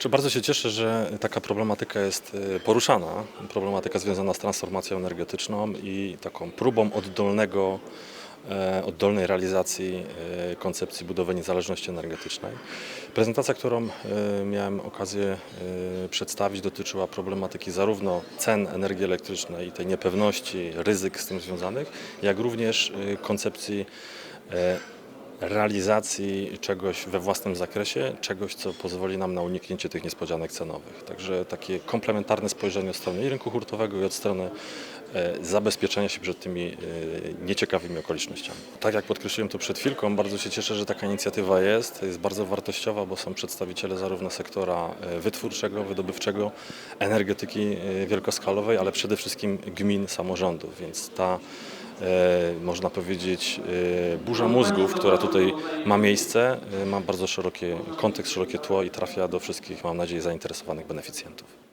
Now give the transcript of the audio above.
Czy bardzo się cieszę, że taka problematyka jest y, poruszana. Problematyka związana z transformacją energetyczną i taką próbą oddolnego, e, oddolnej realizacji e, koncepcji budowy niezależności energetycznej. Prezentacja, którą e, miałem okazję przedstawić, dotyczyła problematyki zarówno cen energii elektrycznej i tej niepewności, ryzyk z tym związanych, jak również koncepcji realizacji czegoś we własnym zakresie, czegoś, co pozwoli nam na uniknięcie tych niespodzianek cenowych. Także takie komplementarne spojrzenie od strony rynku hurtowego i od strony e, zabezpieczenia się przed tymi e, nieciekawymi okolicznościami. Tak jak podkreśliłem to przed chwilką, bardzo się cieszę, że taka inicjatywa jest. Jest bardzo wartościowa, bo są przedstawiciele zarówno sektora e, wytwórczego, wydobywczego, energetyki wielkoskalowej, ale przede wszystkim gmin, samorządów, więc ta można powiedzieć, e, burza mózgów, która tutaj ma miejsce, e, ma bardzo szeroki kontekst, szerokie tło i trafia do wszystkich, mam nadzieję, zainteresowanych beneficjentów.